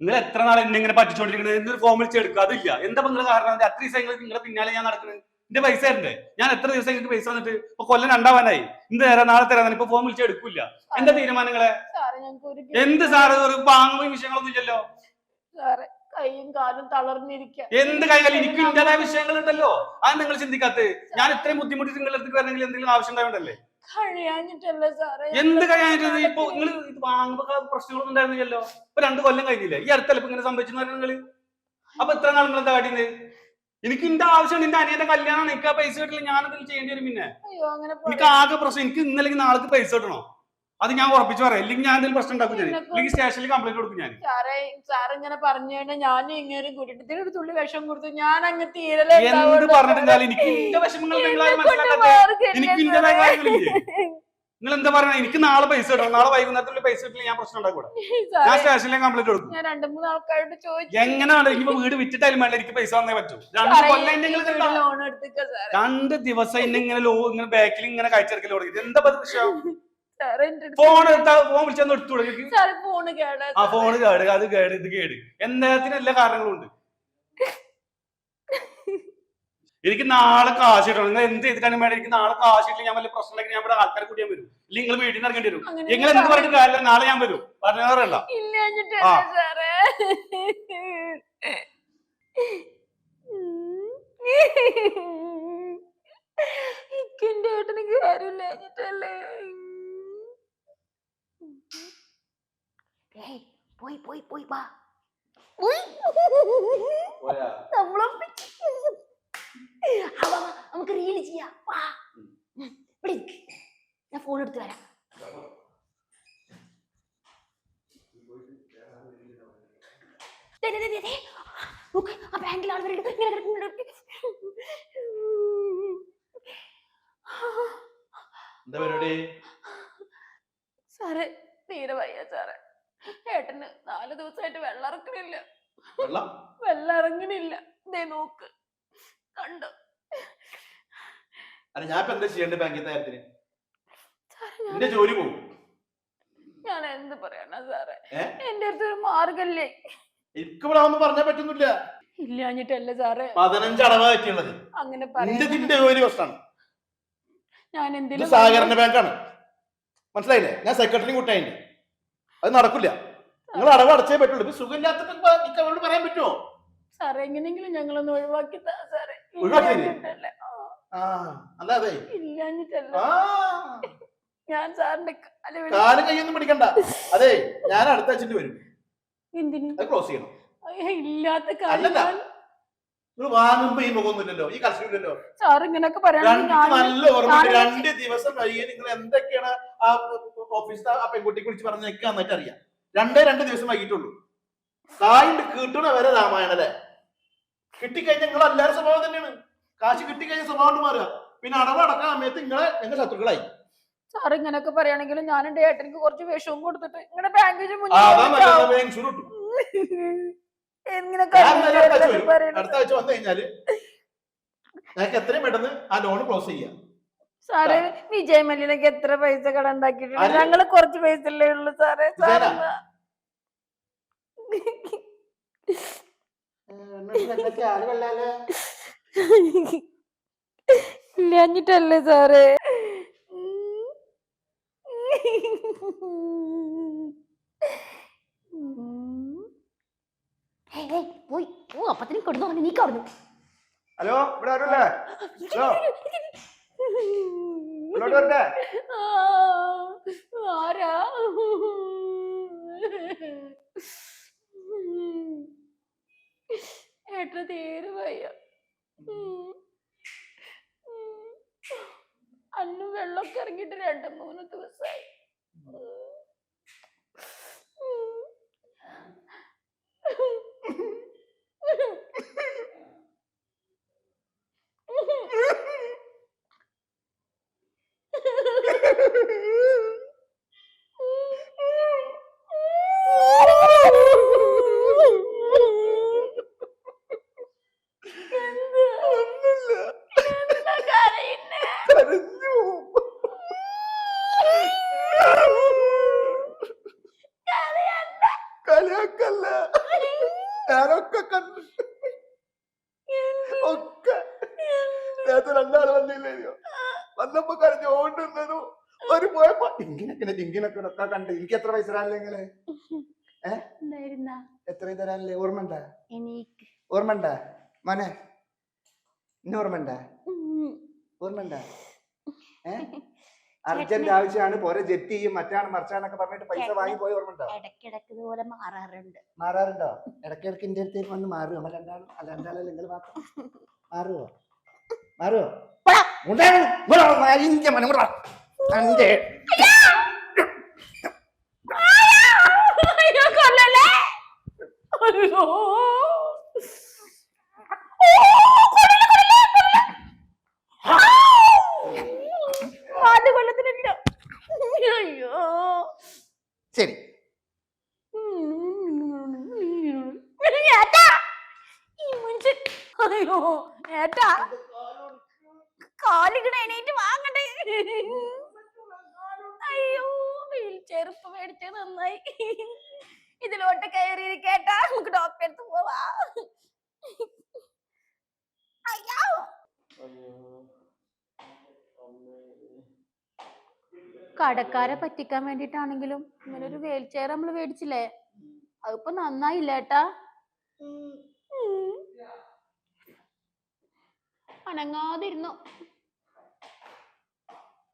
നിങ്ങൾ എത്ര നാളെ എന്നെ ഇങ്ങനെ പറ്റിച്ചോണ്ടിരിക്കുന്നത് എന്തൊരു ഫോം വിളിച്ച് എടുക്കുക. അതില്ല. എന്താ നിങ്ങൾ കാരണം? അത് അത്ര ദിവസം നിങ്ങളുടെ പിന്നാലെ ഞാൻ നടക്കുന്നത് എന്റെ പൈസ ഉണ്ട് ഞാൻ എത്ര ദിവസം നിങ്ങൾക്ക് പൈസ വന്നിട്ട് ഇപ്പൊ കൊല്ലം രണ്ടാവാനായി. ഇന്ന് തരാം നാളെ തരാൻ ഇപ്പൊ ഫോം വിളിച്ച് എടുക്കില്ല. എന്താ തീരുമാനങ്ങളെ എന്ത് സാറ് ഒരു പാങ്ങും വിഷയങ്ങളൊന്നും ഇല്ലല്ലോ. കൈയും കാലും തളർന്നിരിക്കുക എന്ത് കൈകാലും എനിക്ക് ഇന്റേതായ വിഷയങ്ങളുണ്ടല്ലോ. അത് നിങ്ങൾ ചിന്തിക്കാത്ത ഞാൻ ഇത്രയും ബുദ്ധിമുട്ടി നിങ്ങളുടെ അടുത്ത് വരണമെങ്കിൽ എന്തെങ്കിലും ആവശ്യം ഉണ്ടായോണ്ടല്ലേ കഴിയാഞ്ഞിട്ടല്ലേ സാറേ? എന്ത് കഴിയാനായിട്ട് ഇപ്പൊ നിങ്ങൾ ഇത് വാങ്ങുമ്പോ പ്രശ്നങ്ങളൊന്നും ഉണ്ടായിരുന്നില്ലല്ലോ ഇപ്പൊ രണ്ടു കൊല്ലം കഴിഞ്ഞില്ലേ? ഈ അടുത്തല്ല ഇങ്ങനെ സംഭവിച്ചു നിങ്ങൾ? അപ്പൊ ഇത്ര നാൾ നിങ്ങൾ എന്താ കാട്ടിയത് എനിക്ക് എന്റെ ആവശ്യം എന്റെ അനിയന്റെ കല്യാണം എനിക്ക് ആ പൈസ കിട്ടില്ല. ഞാനതിൽ ചെയ്യേണ്ടി വരും പിന്നെ. എനിക്ക് ആകെ പ്രശ്നം. എനിക്ക് ഇന്നല്ലെങ്കിൽ നാളെ പൈസ കിട്ടണോ? അത് ഞാൻ ഉറപ്പിച്ചു പറയാം. ഇല്ലെങ്കിൽ ഞാൻ എന്തെങ്കിലും പ്രശ്നം ഉണ്ടാക്കും ഞാൻ ഇല്ലെങ്കിൽ സ്റ്റേഷനിൽ കംപ്ലൈന്റ് കൊടുക്കും ഞാൻ. സാറേ സാറ് ഇങ്ങനെ പറഞ്ഞു കഴിഞ്ഞാൽ ഞാൻ ഇങ്ങനെ കൂട്ടിട്ട് ഒരു തുള്ളി വിഷം കൊടുത്തു. ഞാൻ അങ്ങ് തീരലേ എന്ത് പറഞ്ഞിട്ടുണ്ടാലും എനിക്ക് എന്റെ വിഷമങ്ങൾ എനിക്ക് നിങ്ങൾ എന്താ പറയണേ? എനിക്ക് നാളെ പൈസ കിട്ടണം. നാളെ വൈകുന്നേരത്തിൽ പൈസ കിട്ടില്ല ഞാൻ പ്രശ്നം ഉണ്ടാക്കൂടാ ഞാൻ സ്റ്റേഷനിലെ കംപ്ലൈന്റ് കൊടുക്കും. ഞാൻ രണ്ടു മൂന്ന് ആൾക്കാരോട് ചോദിച്ചു എങ്ങനെയാണ്? ഇനിയിപ്പോ വീട് വിറ്റിട്ടാലും വേണ്ട എനിക്ക് പൈസ വന്നേ പറ്റൂ. രണ്ട് കൊല്ലം രണ്ട് ദിവസം ഇങ്ങനെ ലോ ഇങ്ങനെ ബാക്കിൽ ഇങ്ങനെ കഴിച്ചിറക്കൽ തുടങ്ങി. എന്താ ഇപ്പൊ ഫോൺ എടുത്താ ഫോൺ എടുത്തു കേടാ ആ ഫോൺ കേട് അത് കേട് ഇത് കേട്. എല്ലാത്തിനും എല്ലാ കാരണങ്ങളും ഉണ്ട്. എനിക്ക് നാളെ കാശ് കിട്ടണം. നിങ്ങൾ എന്ത് ചെയ്തിട്ടാണ് മേഡം? എനിക്ക് നാളെ കാശ് കിട്ടില്ല ഞാൻ വല്ല പ്രശ്നമില്ലെങ്കിൽ ഞാൻ ഇവിടെ ആൾക്കാരെ കൂടി ഞാൻ വരും. ഇല്ലെങ്കിൽ നിങ്ങൾ വീട്ടിൽ നിന്ന് ഇറങ്ങേണ്ടി വരും. നിങ്ങൾ എന്ത് പറഞ്ഞിട്ട് കാര്യമില്ല. നാളെ ഞാൻ വരും. പറഞ്ഞതല്ല ഇക്കിന്റെ ഏട്ടനിക്ക് കാര്യമില്ലാഞ്ഞിട്ടല്ലേ പോയി പോയി പോയി വാ. നമുക്ക് റീൽ ചെയ്യാം. ഞാൻ ഫോൺ എടുത്ത് വരാം. ആ ബാങ്കിൽ വരുന്നുണ്ട് ഇങ്ങനെ കിടക്കുന്നുണ്ട് എന്താ പരിപാടി? സാറേ തീരെ വയ്യ സാറേ. ഏട്ടന് നാല് ദിവസമായിട്ട് വെള്ളം ഇറക്കണില്ല വെള്ളം? വെള്ളം ഇറങ്ങണില്ല ദേ നോക്ക്. കണ്ടോ? അല്ല ഞാൻ ഇപ്പൊ എന്താ ചെയ്യേണ്ടത് ബാങ്കിൽ കാര്യത്തിന്? എന്റെ ജോലി പോകും ഞാൻ എന്ത് പറയാനാ സാറേ? എന്റെ അടുത്ത് ഒരു മാർഗല്ലേ? എനിക്ക് ഇവിടെ ഒന്നും പറഞ്ഞാൽ പറ്റുന്നില്ല. ഇല്ലാഞ്ഞിട്ടല്ല സാറേ. പതിനഞ്ച് അടവാ പറ്റിയുള്ളത് അങ്ങനെ എന്റെ പറയാ ഇതിന്റെ ജോലി പ്രശ്നമാണ്. ഞാൻ എന്തെങ്കിലും സഹകരണ ബാങ്കാണ്. മനസ്സിലായില്ലേ? ഞാൻ സെക്രട്ടറി കൂട്ടായിണ്ട്. അത് നടക്കില്ല. നിങ്ങൾ അടവ് അടച്ചേ പറ്റുള്ളൂ. ഇപ്പൊ സുഖമില്ലാത്തപ്പോ അവരോട് പറയാൻ പറ്റുമോ? സാറേ എങ്ങനെയെങ്കിലും ഞങ്ങളൊന്ന് ഒഴിവാക്കി താ സാറേ? ഇല്ലാഞ്ഞിട്ടല്ലേ. ആ, ആ അല്ലാതെ? ഇല്ലാഞ്ഞിട്ടല്ല. ആ. ഞാൻ സാറിന്റെ കാൽ കൈയൊന്നും പിടിക്കണ്ട. അതെ ഞാൻ അടുത്ത ആഴ്ച വരും. എന്തിന്? അത് ക്ലോസ് ചെയ്യണം. അയ്യ, ഇല്ലാത്ത അല്ലല്ല. കാര്യം നിങ്ങൾ വാങ്ങുമ്പോ ഈ മുഖമൊന്നുമില്ലല്ലോ ഈ കർഷകമില്ലല്ലോ സാർ ഇങ്ങനെയൊക്കെ നല്ല ഓർമ്മ രണ്ട് ദിവസം കഴിയെ നിങ്ങൾ എന്തൊക്കെയാണ് ആ ഓഫീസിൽ ആ പെൺകുട്ടിക്ക് വിളിച്ച് പറഞ്ഞേക്ക് എന്നിട്ട് അറിയാം. രണ്ടേ രണ്ട് ദിവസം വൈകിട്ടുള്ളൂ. കായുണ്ട് കിട്ടണ വരെ രാമായണ അല്ലേ? കിട്ടിക്കഴിഞ്ഞാൽ നിങ്ങൾ എല്ലാവരും സ്വഭാവം തന്നെയാണ്. കാശ് കിട്ടിക്കഴിഞ്ഞ സ്വഭാവം മാറുക. പിന്നെ അടവടക്കാൻ സമയത്ത് നിങ്ങളെ നിങ്ങൾ ശത്രുക്കളായി. സാർ ഇങ്ങനെയൊക്കെ പറയുകയാണെങ്കിലും ഞാൻ എന്റെ ഏട്ടനിക്ക് കുറച്ച് വിഷവും കൊടുത്തിട്ട് നിങ്ങളുടെ ബാങ്കേജ് ആ, ഇങ്ങനെ അടുത്ത ആഴ്ച വന്നു കഴിഞ്ഞാൽ ഞങ്ങൾക്ക് എത്രയും പെട്ടെന്ന് ആ ലോൺ ക്ലോസ് ചെയ്യാം. സാറേ വിജയ് മല്ലിനൊക്കെ എത്ര പൈസ കടം ഉണ്ടാക്കിയിട്ടുണ്ട്? ഞങ്ങൾ കുറച്ച് പൈസ അല്ലേ ഉള്ളു സാറേ. സാർ ഇല്ലാഞ്ഞിട്ടല്ലേ സാറേ പോയി ഓ അപ്പത്തിനും കൊടുത്തു നീ കടന്നു ഹലോ ഇവിടെ ആരുമല്ലേ? ഹലോ. ഇങ്ങോട്ട് വരട്ടെ ആരാ? ഏട്ട തേര് വയ്യ. അന്ന് വെള്ളമൊക്കെ ഇറങ്ങിയിട്ട് രണ്ട് മൂന്ന് ദിവസമായി. ഞാനൊക്കെ കണ്ടു. ഒക്കെ. നേരത്തെ രണ്ടാൾ വന്നില്ലയോ വന്നപ്പോ കരഞ്ഞോണ്ടിരുന്നു ഒരു പോയപ്പോ ഇങ്ങനെ ഇങ്ങനൊക്കെ ഒക്കെ കണ്ട്. എനിക്ക് എത്ര പൈസ തരാനില്ല ഇങ്ങനെ? എത്ര തരാനില്ലേ? ഓർമ്മ ഉണ്ടാ? എനിക്ക്. ഓർമ്മ ഉണ്ടാ? മോനെ ഇന്ന ഓർമ്മ ഉണ്ടാ? ഉം. അർജന്റ് ആവശ്യമാണ്. പോരെ ജെറ്റ് ചെയ്യും. മറ്റാണ് മറിച്ചാന്നൊക്കെ പറഞ്ഞിട്ട് പൈസ വാങ്ങി പോയി ഓർമ്മ ഇടക്കിടക്ക് ഇടയ്ക്കിടയ്ക്ക് ഇതുപോലെ മാറാറുണ്ട്. മാറാറുണ്ടോ? ഇടയ്ക്കിടയ്ക്ക് എന്റെ അടുത്തേക്ക് വന്ന് മാറും നമ്മൾ രണ്ടാളും അല്ല രണ്ടാളും നിങ്ങൾ മാത്രം. മാറുമോ മാറുമോ. കൊല്ലല്ലേ അയ്യോ നാല് കൊല്ലത്തിനില്ല അയ്യോ ശരി ഏട്ടാ ഈ അയ്യോ ഏട്ടാ. കാലുകിട എണീറ്റ് വാങ്ങണ്ടേ? അയ്യോ വീൽ ചെറുപ്പ് മേടിച്ചത് നന്നായി. ഇതിലോട്ട് കയറിയിരിക്കേട്ടാ നമുക്ക് ഡോക്ടറെ അടുത്ത് പോവാ. അയ്യോ. കടക്കാരെ പറ്റിക്കാൻ വേണ്ടിട്ടാണെങ്കിലും ഇങ്ങനെ ഒരു വീൽ ചെയർ നമ്മൾ മേടിച്ചില്ലേ? അതിപ്പോ നന്നായില്ല. അനങ്ങാതിരുന്നു.